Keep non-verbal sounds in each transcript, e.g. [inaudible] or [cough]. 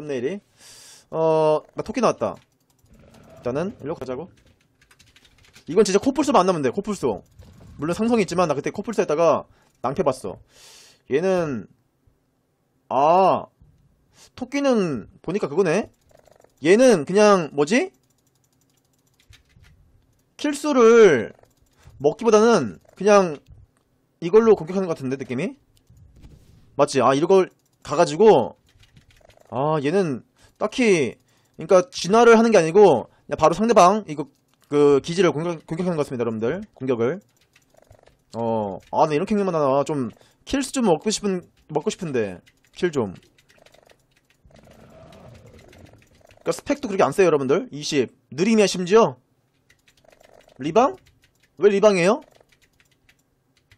썸네일이. 어, 나 토끼 나왔다. 일단은, 일로 가자고. 이건 진짜 코뿔소만 안 나면 돼, 코뿔소. 물론 상성이 있지만, 나 그때 코뿔소 했다가, 낭패 봤어. 얘는, 아, 토끼는, 보니까 그거네? 얘는 그냥, 뭐지? 킬수를 먹기보다는 그냥 이걸로 공격하는 것 같은데 느낌이? 맞지? 아 이걸 가가지고 아 얘는 딱히 그러니까 진화를 하는 게 아니고 그냥 바로 상대방 이거 그 기지를 공격, 공격하는 것 같습니다 여러분들. 공격을. 어아나 이런 킹만 하나 좀 킬수 좀 먹고 싶은 먹고 싶은데. 킬 좀. 그러니까 스펙도 그렇게 안 세요 여러분들. 20 느림이야 심지어? 리방? 왜 리방이에요?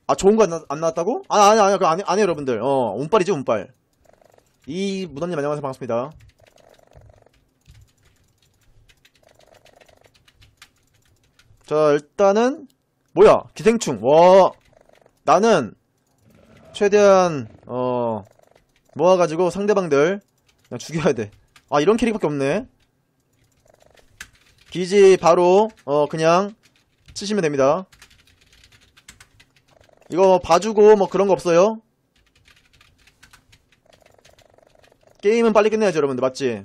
아 좋은 거안안 나왔다고? 아 아니 아니 그거 아니 아니 여러분들. 어 운빨이지 운빨 이 무단님 안녕하세요. 반갑습니다. 자 일단은 뭐야? 기생충. 와 나는 최대한 어 모아가지고 상대방들 그냥 죽여야 돼아 이런 캐릭밖에 없네. 기지 바로 어 그냥 치시면 됩니다. 이거 봐주고 뭐 그런 거 없어요 게임은 빨리 끝내야죠 여러분들. 맞지?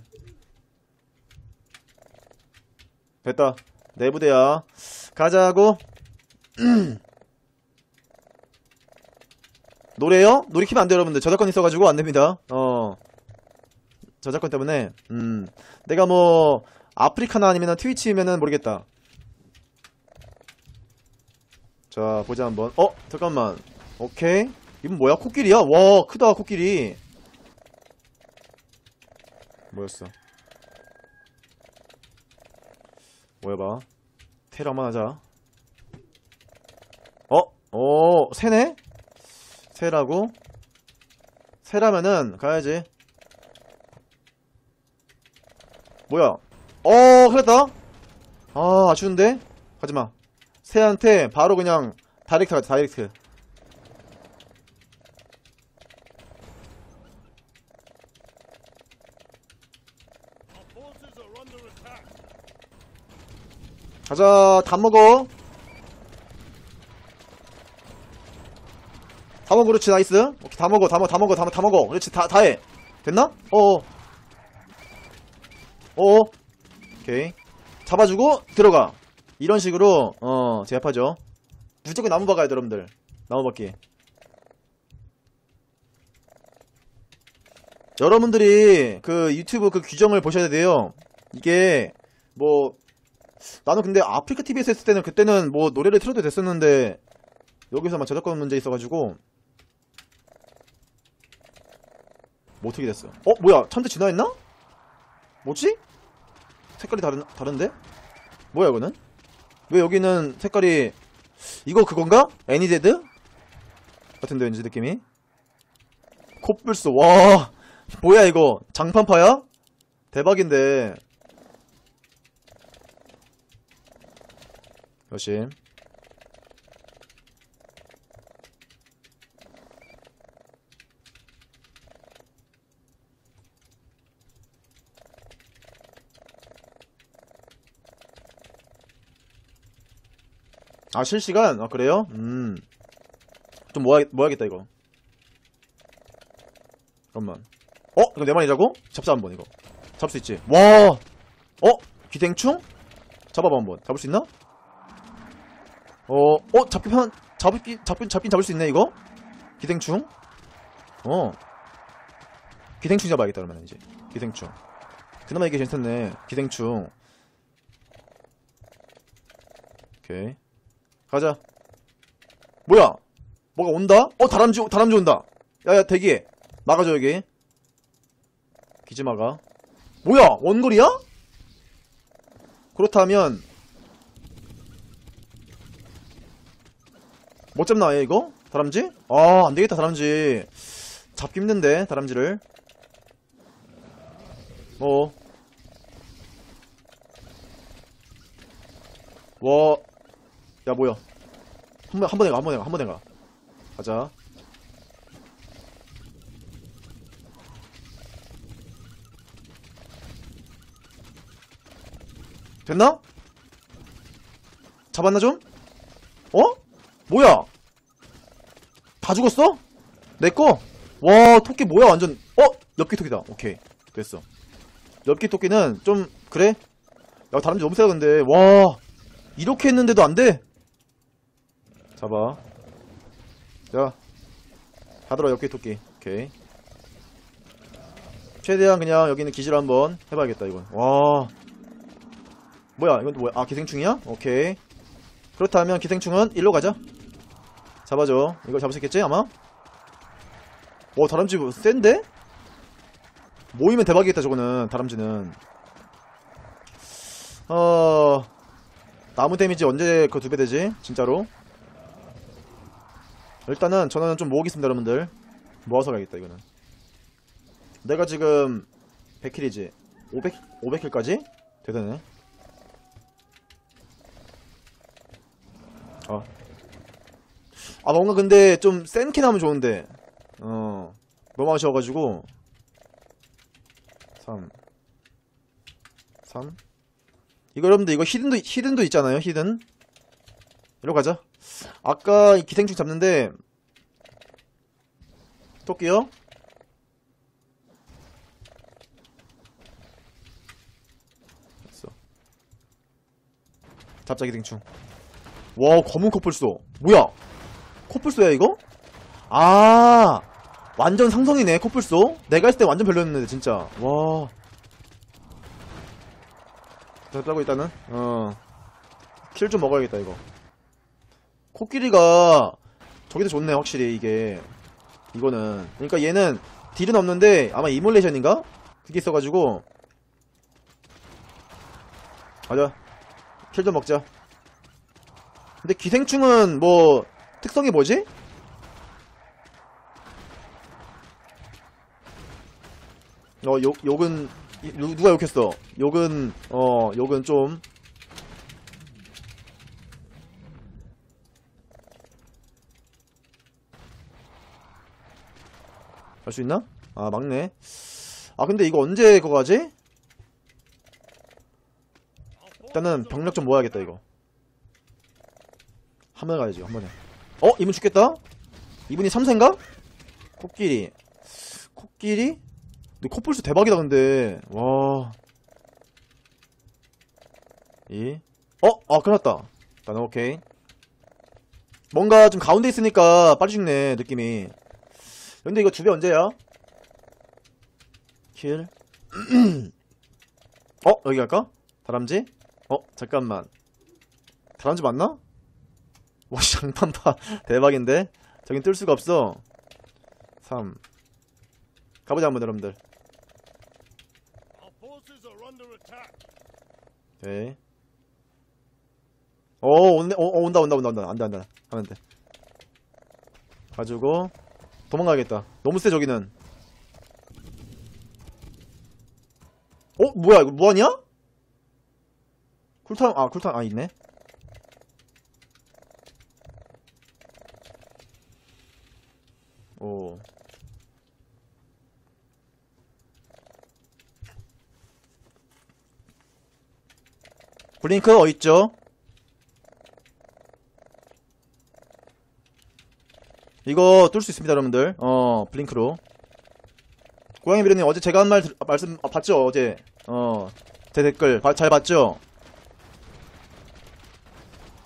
됐다. 내부대야. 가자고. [clears throat] 노래요? 노래 키면 안 돼요 여러분들. 저작권 있어가지고 안됩니다. 어. 저작권 때문에. 음. 내가 뭐 아프리카나 아니면 트위치면은 모르겠다. 자 보자 한번. 어 잠깐만. 오케이. 이건 뭐야? 코끼리야? 와 크다 코끼리 뭐였어? 뭐야봐. 테러 한번 하자. 어? 오 새네? 새라고? 새라면은 가야지. 뭐야? 어 그랬다? 아 아쉬운데? 가지마. 새한테 바로 그냥 다이렉트 가자 다이렉트 가자 다 먹어. 다 먹어 그렇지 나이스. 오케이 다 먹어 다 먹어 다 먹어 다, 다 먹어. 그렇지 다 다 해. 됐나? 어어. 어어. 오케이. 잡아주고 들어가. 이런 식으로 어 제압하죠. 무조건 나무 박아야 돼 여러분들. 나무 박기. 여러분들이 그 유튜브 그 규정을 보셔야 돼요. 이게 뭐 나는 근데 아프리카 TV에서 했을 때는 그때는 뭐 노래를 틀어도 됐었는데 여기서만 저작권 문제 있어가지고 뭐 어떻게 됐어 어 뭐야 천대 진화했나? 뭐지? 색깔이 다른, 다른데? 뭐야 이거는? 왜 여기는 색깔이 이거 그건가? 애니데드? 같은데 왠지 느낌이 코뿔소 와 뭐야 이거 장판파야? 대박인데 열심 아 실시간? 아 그래요? 음 좀 모아, 모아야겠다 이거 잠깐만 어? 이거 내 말이라고? 잡자 한번 이거 잡을 수 있지 와 어? 기생충? 잡아봐 한번 잡을 수 있나? 어? 어? 잡기 편 잡기 잡긴 잡긴 잡을 수 있네 이거? 기생충? 어 기생충 잡아야겠다 그러면 이제 기생충 그나마 이게 괜찮네 기생충 오케이 가자. 뭐야? 뭐가 온다? 어, 다람쥐, 다람쥐 온다. 야, 야, 대기해. 막아줘, 여기. 기지 막아. 뭐야? 원거리야? 그렇다면, 못 잡나 얘 이거? 다람쥐? 아 안되겠다 다람쥐 잡기 힘든데 다람쥐를 어. 와. 야 뭐야. 한 번, 한 번에 가, 한 번에 가, 한 번에 가. 가자. 됐나? 잡았나 좀? 어? 뭐야? 다 죽었어? 내꺼? 와, 토끼 뭐야, 완전. 어? 엽기 토끼다. 오케이. 됐어. 엽기 토끼는 좀, 그래? 야, 다람쥐 너무 세다, 근데. 와, 이렇게 했는데도 안 돼? 잡아. 자. 가들어, 엽기 토끼. 오케이. 최대한 그냥 여기 있는 기지를 한번 해봐야겠다, 이건. 와. 뭐야, 이건 뭐야? 아, 기생충이야? 오케이. 그렇다면 기생충은 일로 가자. 잡아줘. 이거 잡을 수 있겠지, 아마? 오, 다람쥐 뭐 센데? 모이면 대박이겠다, 저거는. 다람쥐는. 어, 나무 데미지 언제 그 두 배 되지? 진짜로? 일단은 저는 좀 모으겠습니다, 여러분들. 모아서 가야겠다, 이거는. 내가 지금 100킬이지. 500, 500킬까지? 대단해. 아. 아, 뭔가 근데 좀센캐 나면 좋은데. 어. 너무 아쉬워가지고. 3. 3. 이거 여러분들 이거 히든도, 히든도 있잖아요, 히든. 이리로 가자. 아까 이 기생충 잡는데. 토끼요? 잡자 기생충. 와, 검은 코뿔소. 뭐야? 코뿔소야, 이거? 아, 완전 상성이네, 코뿔소. 내가 했을 때 완전 별로였는데, 진짜. 와. 됐다고, 일단은. 어. 킬 좀 먹어야겠다, 이거. 코끼리가, 저기도 좋네, 확실히, 이게. 이거는. 그러니까 얘는 딜은 없는데, 아마 이몰레이션인가? 그게 있어가지고. 가자. 킬 좀 먹자. 근데 기생충은 뭐 특성이 뭐지? 어, 욕, 욕은, 누가 욕했어? 욕은, 어, 욕은 좀. 할 수 있나? 아, 막네. 아, 근데 이거 언제 그거 하지? 일단은 병력 좀 모아야겠다, 이거. 한 번에 가야지, 한 번에. 어? 이분 죽겠다? 이분이 3세인가? 코끼리. 코끼리? 근데 코뿔소 대박이다, 근데. 와. 이. 어? 아, 큰일 났다. 일단, 오케이. 뭔가 좀 가운데 있으니까 빨리 죽네, 느낌이. 근데 이거 두 배 언제야? 킬. [clears throat] 어? 여기 갈까? 다람쥐? 어? 잠깐만. 다람쥐 맞나? 와, 장판파. 대박인데? 저긴 뜰 수가 없어. 3. 가보자, 한번, 여러분들. 오케이. 오, 온네, 오, 오, 온다, 온다, 온다, 온다. 안 돼, 안 돼. 하면 돼. 가지고, 도망가야겠다. 너무 세, 저기는. 어? 뭐야, 이거 무한이야? 쿨타임, 아, 쿨타임, 아, 있네. 오. 블링크 어딨죠? 이거 뚫을 수 있습니다, 여러분들. 어, 블링크로. 고양이 미래님 어제 제가 한 말 말씀 아, 봤죠? 어제. 어, 제 댓글 바- 잘 봤죠?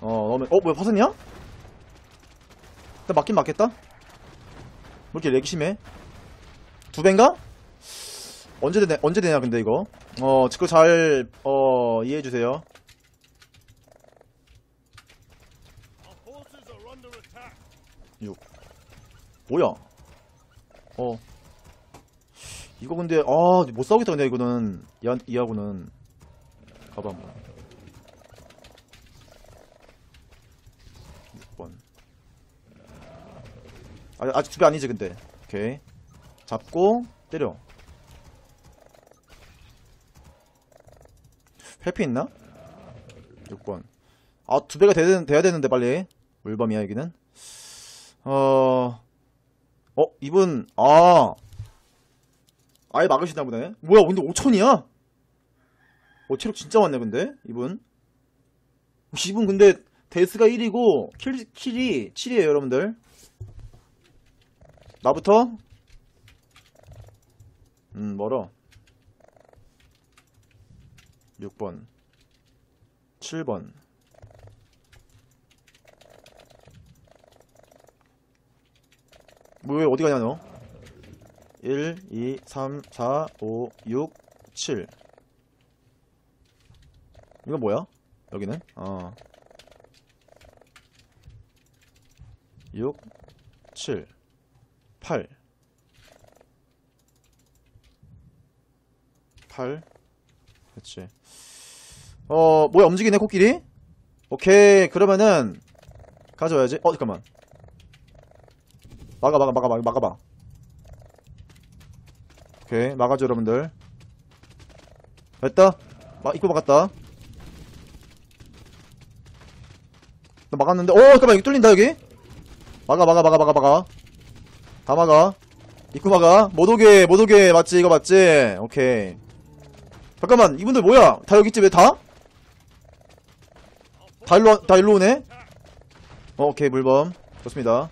어, 너무 어, 뭐야, 파선이야? 나 맞긴 맞겠다? 뭐 이렇게 렉이 심해? 두 배인가? 언제 되냐, 언제 되냐, 근데 이거. 어, 그거 잘, 어, 이해해주세요. 뭐야? 어. 이거 근데, 아, 못 싸우겠다, 근데 이거는. 이, 이하고는. 가봐, 한번. 6번. 아, 아직 두배 아니지, 근데. 오케이. 잡고, 때려. 회피 있나? 6번. 아, 두 배가 돼야, 돼야 되는데, 빨리. 물범이야, 여기는. 어, 어, 이분, 아. 아예 막으시나 보네. 뭐야, 근데 5천이야? 어, 체력 진짜 많네, 근데, 이분. 이분 근데, 데스가 1이고, 킬, 킬이 7이에요, 여러분들. 나부터? 음, 멀어. 6번. 7번. 왜 어디 가냐, 너? 1, 2, 3, 4, 5, 6, 7. 이건 뭐야? 여기는? 어. 6, 7, 8. 8. 그치. 어, 뭐야, 움직이네, 코끼리? 오케이, 그러면은, 가져와야지. 어, 잠깐만. 막아, 막아, 막아, 막아, 막아봐. 오케이, 막아줘, 여러분들. 됐다. 막, 입고 막았다. 나 막았는데, 오, 잠깐만, 여기 뚫린다, 여기. 막아, 막아, 막아, 막아, 막아. 다 막아. 입구 막아. 못 오게, 못 오게. 맞지, 이거 맞지? 오케이. 잠깐만, 이분들 뭐야? 다 여기 있지, 왜 다? 다 일로, 다 일로 오네? 어, 오케이, 물범. 좋습니다.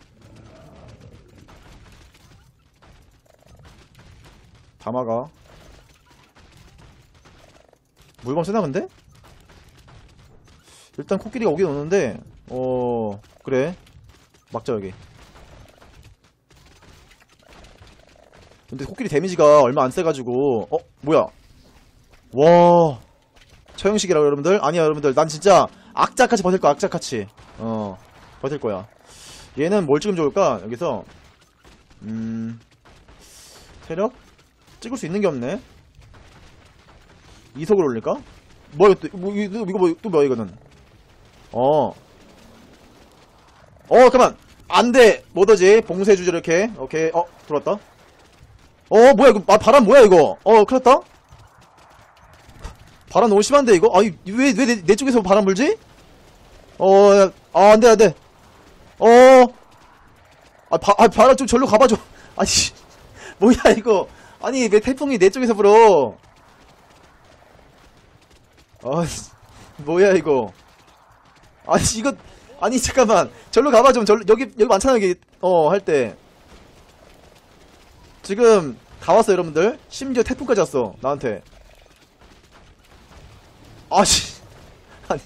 다 막아. 물범 쓰나, 근데? 일단 코끼리가 오긴 오는데, 어, 그래. 막자, 여기. 근데 코끼리 데미지가 얼마 안 세가지고, 어, 뭐야. 와. 처형식이라고, 여러분들? 아니야, 여러분들. 난 진짜 악자같이 버틸 거야, 악자같이. 어, 버틸 거야. 얘는 뭘 찍으면 좋을까? 여기서, 음, 체력? 찍을 수 있는 게 없네. 이속을 올릴까? 뭐야, 또, 뭐, 이거, 이거 뭐, 또 뭐야, 이거는. 어. 어, 잠깐만. 안 돼. 뭐더지? 봉쇄 주제 이렇게. 오케이. 어, 들어왔다. 어, 뭐야, 이거. 아, 바람 뭐야, 이거. 어, 큰일 났다. 바람 너무 심한데, 이거? 아니, 왜, 왜 내, 내 쪽에서 바람 불지? 어, 야, 아, 안 돼, 안 돼. 어. 아, 바, 아, 바람 좀 절로 가봐줘. [laughs] 아니, 뭐야, 이거. 아니, 왜 태풍이 내 쪽에서 불어? 아, 뭐야, 이거. 아니, 이거, 아니, 잠깐만. 절로 가봐, 좀. 절로, 여기, 여기 많잖아, 여기. 어, 할 때. 지금, 다 왔어, 여러분들. 심지어 태풍까지 왔어, 나한테. 아씨. 아니,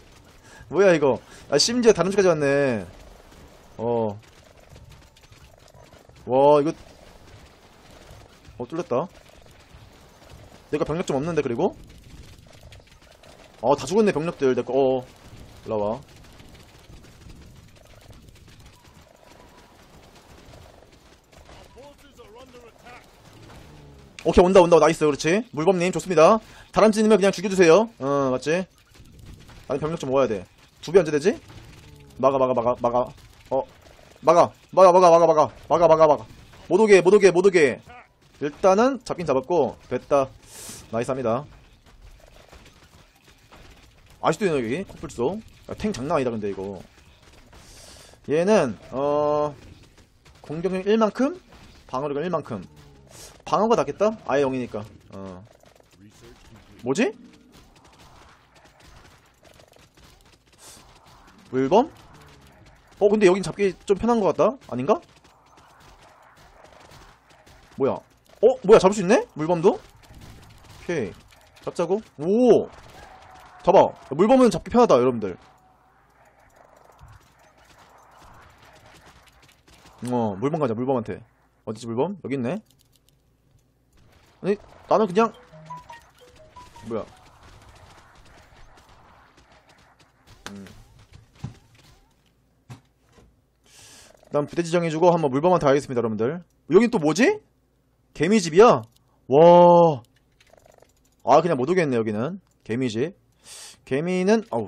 뭐야, 이거. 아, 심지어 다른 쪽까지 왔네. 어. 와, 이거. 어 뚫렸다. 내가 병력 좀 없는데 그리고? 어다 죽었네 병력들. 내꺼 어, 어. 올라와 오케이 온다 온다. 나이스 그렇지. 물범님 좋습니다. 다람쥐님은 그냥 죽여주세요. 어 맞지? 아니 병력 좀 모아야 돼 두 배 언제 되지? 막아 막아 막아 막아. 어. 막아 막아 막아 막아. 막아 막아 막아. 못 오게 못 오게 못 오게. 일단은 잡긴 잡았고, 됐다. 나이스합니다. 아직도 있네, 여기. 코뿔소. 야, 탱 장난 아니다, 근데 이거. 얘는, 어, 공격력 1만큼? 방어력은 1만큼. 방어가 낫겠다? 아예 0이니까. 어. 뭐지? 물범? 어, 근데 여긴 잡기 좀 편한 것 같다? 아닌가? 뭐야? 어, 뭐야, 잡을 수 있네? 물범도? 오케이. 잡자고? 오! 잡아. 물범은 잡기 편하다, 여러분들. 어, 물범 가자, 물범한테. 어디지, 물범? 여기 있네. 아니, 나는 그냥, 뭐야. 음. 난 부대 지정해주고 한번 물범한테 가겠습니다, 여러분들. 여긴 또 뭐지? 개미집이야? 와. 아, 그냥 못 오겠네, 여기는. 개미집. 개미는, 아우.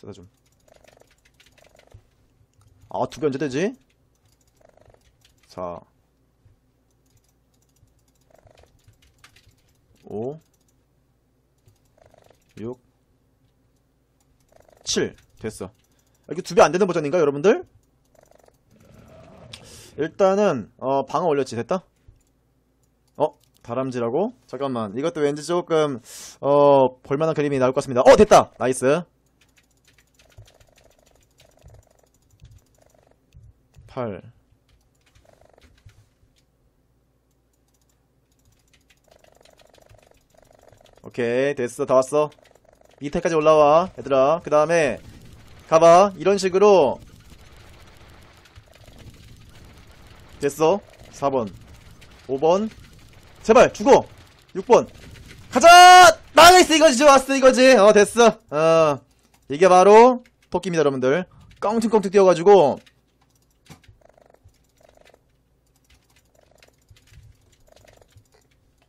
쓰다 좀. 아, 두 개 언제 되지? 자. 5 6 7 됐어 아, 이게 두 배 안 되는 버전인가 여러분들? 일단은 어 방어 올렸지 됐다? 어 다람쥐라고? 잠깐만. 이것도 왠지 조금, 어, 볼만한 그림이 나올 것 같습니다. 어, 됐다! 나이스. 8. 오케이, 됐어. 다 왔어. 밑에까지 올라와, 얘들아. 그 다음에, 가봐. 이런 식으로. 됐어. 4번. 5번. 제발, 죽어! 6번. 가자! 나이스! 이거지, 좋았어, 이거지. 어, 됐어. 어. 이게 바로, 토끼입니다, 여러분들. 껑충껑충 뛰어가지고,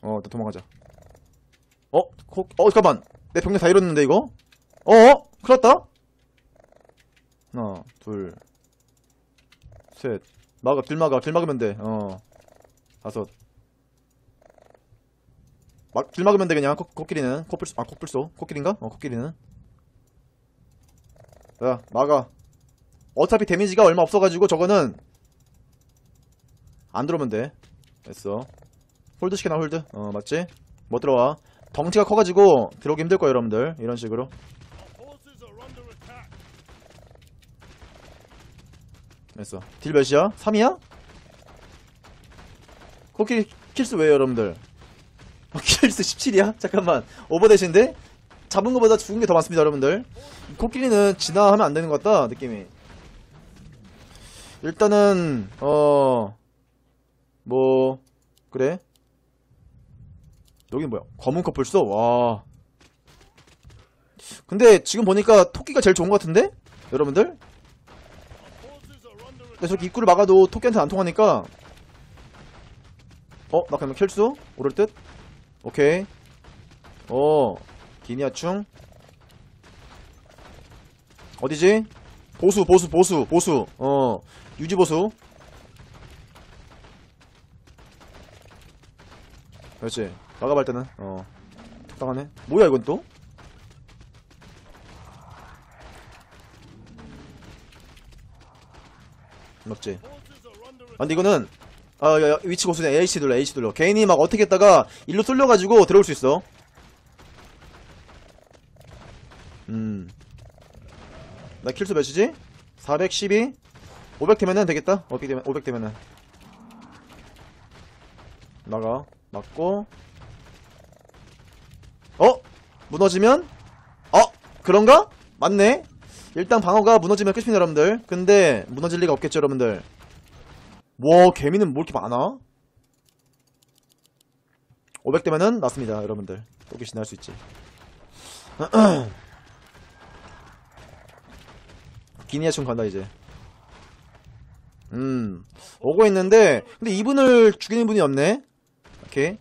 어, 나 도망가자. 어? 코, 어, 잠깐만. 내 병력 다 잃었는데, 이거? 어? 큰일 났다? 하나, 둘, 셋. 막아, 길 막아, 길 막으면 돼. 어. 다섯. 막, 길 막으면 돼, 그냥. 코, 코끼리는. 코뿔소, 아, 코뿔소. 코끼리인가? 어, 코끼리는. 자, 막아. 어차피 데미지가 얼마 없어가지고 저거는 안 들어오면 돼. 됐어. 홀드 시켜놔, 홀드. 어, 맞지? 못 들어와. 덩치가 커가지고 들어오기 힘들 거예요, 여러분들. 이런 식으로. 됐어. 딜 몇이야? 3이야? 코끼리 킬스 왜요, 여러분들? 어, 킬스 17이야? 잠깐만. 오버대신데? 잡은 것보다 죽은 게 더 많습니다, 여러분들. 코끼리는 진화하면 안 되는 것 같다, 느낌이. 일단은, 어, 뭐, 그래. 여긴 뭐야? 검은 커플소? 와. 근데 지금 보니까 토끼가 제일 좋은 것 같은데? 여러분들? 근데 저렇게 입구를 막아도 토끼한테 안 통하니까 어? 나 그러면 켈수? 오를 듯? 오케이 어 기니아충 어디지? 보수 보수 보수 보수 어 유지 보수 그렇지 막아볼 때는 어 적당하네 뭐야 이건 또? 맞지? 아, 근데 이거는 아, 야, 야, 위치. H 눌러, H 눌러. 개인이 막 어떻게 했다가 일로 쏠려가지고 들어올 수 있어. 음. 나 킬수 몇이지? 412? 500 되면은 되겠다. 어떻게 되면, 500 되면은. 나가. 맞고. 어? 무너지면? 어? 그런가? 맞네? 일단 방어가 무너지면 끝입니다, 여러분들. 근데, 무너질 리가 없겠죠, 여러분들. 와 개미는 뭐 이렇게 많아? 500대면은 났습니다 여러분들. 또 귀신 할수 있지. [clears throat] 기니아충 간다 이제. 음 오고 있는데 근데 이분을 죽이는 분이 없네. 오케이.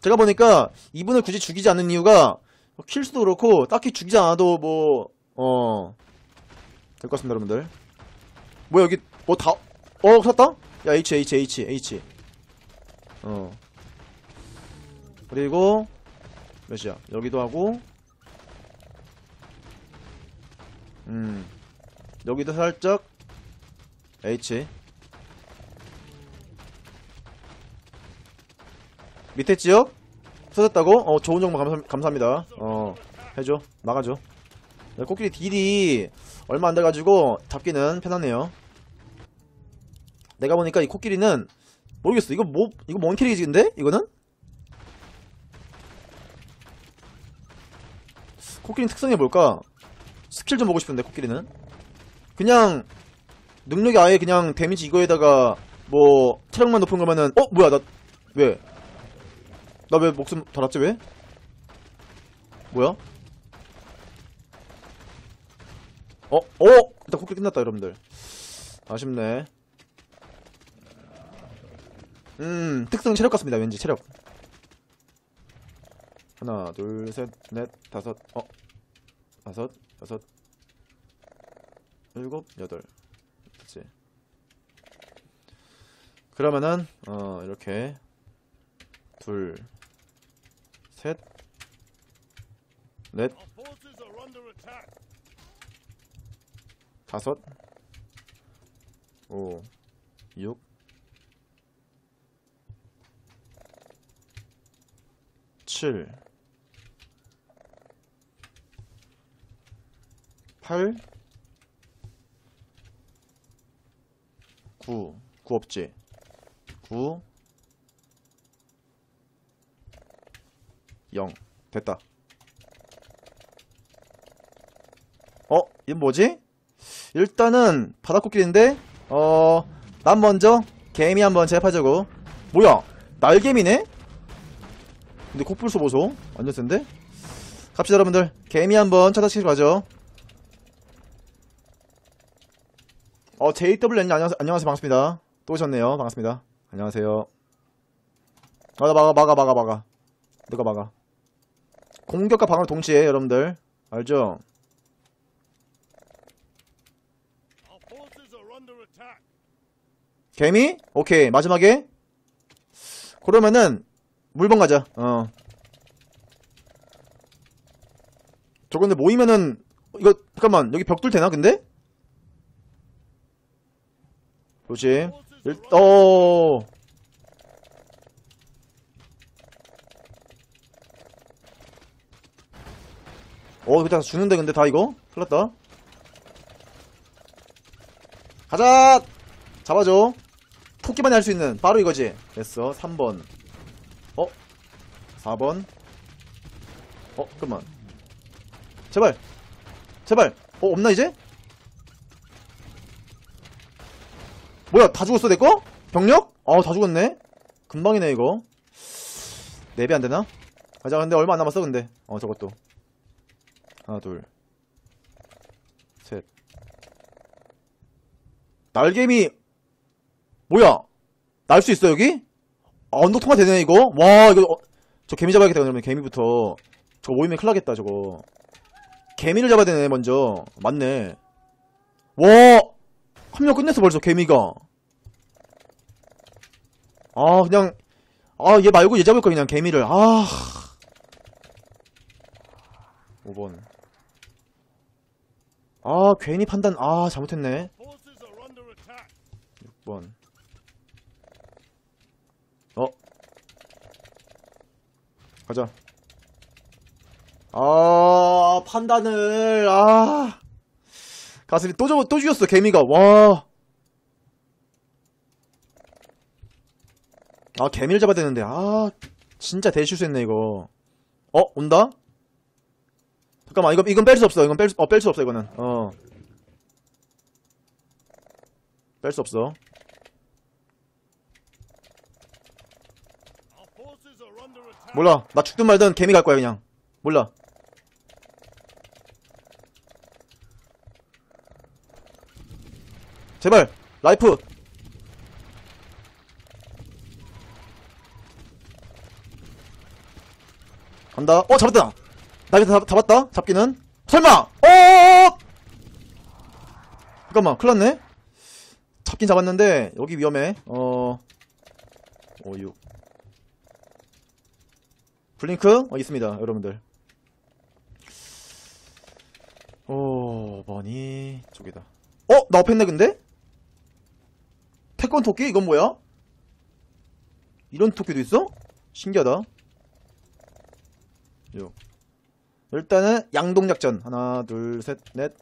제가 보니까 이분을 굳이 죽이지 않는 이유가 킬 수도 그렇고 딱히 죽이지 않아도 뭐 어 될 것 같습니다 여러분들. 뭐야 여기 뭐다 어, 샀다? 야, H, H, H, H. 어. 그리고, 몇이야? 여기도 하고, 음. 여기도 살짝, H. 밑에 지역? 써졌다고? 어, 좋은 정보 감사, 감사합니다. 어, 해줘. 막아줘. 야, 코끼리 딜이 얼마 안 돼가지고, 잡기는 편하네요. 내가 보니까 이 코끼리는 모르겠어. 이거 뭐 이거 뭔 캐릭인데? 이거는? 코끼리 특성이 뭘까? 스킬 좀 보고 싶은데 코끼리는 그냥 능력이 아예 그냥 데미지 이거에다가 뭐 체력만 높은 거면은 어 뭐야 나 왜? 나 왜 목숨 달았지 왜? 뭐야? 어? 어? 일단 코끼리 끝났다 여러분들 아쉽네 음, 특성 체력 같습니다. 왠지 체력. 하나, 둘, 셋, 넷, 다섯, 어, 다섯, 여섯, 일곱, 여덟. 그치. 그러면은, 어, 이렇게, 둘, 셋, 넷. 다섯, 오, 육, 7 8 9 9 없지 9 0 됐다 어? 이건 뭐지? 일단은 바닥코끼리인데 어... 난 먼저 개미 한번 제압하자고 뭐야 날개미네? 근데 코뿔소 보소. 완전 센데? 갑시다 여러분들. 개미 한번 찾아치러 가죠. 어 JW님 안녕하세요, 안녕하세요. 반갑습니다. 또 오셨네요. 반갑습니다. 안녕하세요. 아 막아 막아 막아 막아. 누가 막아. 공격과 방어를 동시에 여러분들. 알죠? 개미? 오케이. 마지막에. 그러면은 물번 가자 어 저거 근데 모이면은 이거 잠깐만 여기 벽돌 되나 근데? 조심 일, 어 어, 그냥 죽는데, 근데 다 이거? 났다. 가자! 잡아줘. 토끼만이 할 수 있는, 바로 이거지. 됐어. 3번. 어? 4번. 어, 잠깐만. 제발. 제발. 어, 없나, 이제? 뭐야, 다 죽었어, 내 거? 병력? 아, 다 죽었네? 금방이네, 이거. 4배 안 되나? 가자, 근데 얼마 안 남았어, 근데. 어, 저것도. 하나, 둘, 셋. 날개미, 뭐야? 날 수 있어, 여기? 아, 언덕 통과 되네, 이거? 와, 이거, 어, 저 개미 잡아야겠다, 그러면 개미부터. 저거 모이면 큰일 나겠다, 저거. 개미를 잡아야 되네, 먼저. 맞네. 와! 한명 끝냈어, 벌써, 개미가. 아, 그냥, 아, 얘 말고 얘 잡을 거, 그냥, 개미를. 아. 5번. 아, 괜히 판단, 아, 잘못했네. Forces are under attack. 6번. 가자. 아, 판단을, 아. 가슴이 또, 죽- 또 죽였어, 개미가. 와. 아, 개미를 잡아야 되는데. 아, 진짜 대실수했네, 이거. 어, 온다? 잠깐만, 이건, 이건 뺄 수 없어. 이건 뺄 수, 어, 뺄 수 없어, 이거는. 어. 뺄 수 없어. 몰라. 나 죽든 말든 개미 갈 거야, 그냥. 몰라. 제발, 라이프. 간다. 어, 잡았다. 나 이거 잡, 잡았다. 잡기는. 설마! 어! 잠깐만, 큰일 났네. 잡긴 잡았는데, 여기 위험해. 어, 5, 6. 블링크 어, 있습니다, 여러분들. 오, 뭐니? 저기다. 어, 나 업했네, 근데? 태권 토끼? 이건 뭐야? 이런 토끼도 있어? 신기하다. 6. 일단은 양동작전. 하나, 둘, 셋, 넷.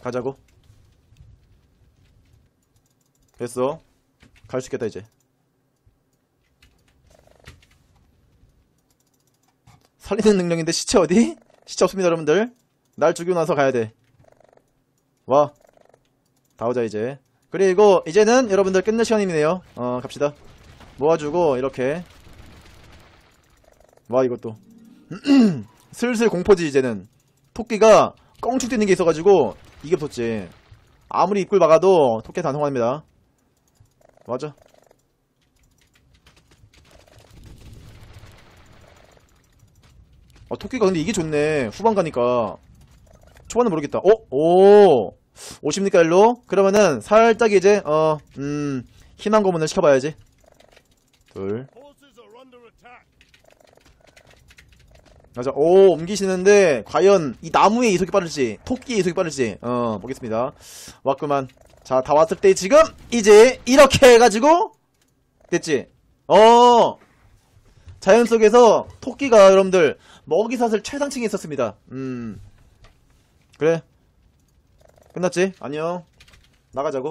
가자고. 됐어. 갈 수 있겠다, 이제. 살리는 능력인데 시체 어디? 시체 없습니다 여러분들. 날 죽이고 나서 가야 돼 와. 다 오자 이제. 그리고 이제는 여러분들 끝낼 시간이네요. 어 갑시다. 모아주고 이렇게. 와 이것도. [clears throat] 슬슬 공포지 이제는. 토끼가 껑충 뛰는 게 있어가지고 이게 붙었지. 아무리 입구를 막아도 토끼 단성합니다. 맞아 아, 토끼가 근데 이게 좋네. 후반 가니까. 초반은 모르겠다. 어? 오! 오십니까, 일로? 그러면은, 살짝 이제, 어, 음, 희망 고문을 시켜봐야지. 둘. 맞아. 오, 옮기시는데, 과연, 이 나무의 이속이 빠를지, 토끼의 이속이 빠를지, 어, 보겠습니다. 왔구만. 자, 다 왔을 때 지금, 이제, 이렇게 해가지고, 됐지? 어! 자연 속에서 토끼가 여러분들 먹이사슬 최상층에 있었습니다. 음. 그래. 끝났지? 안녕. 나가자고.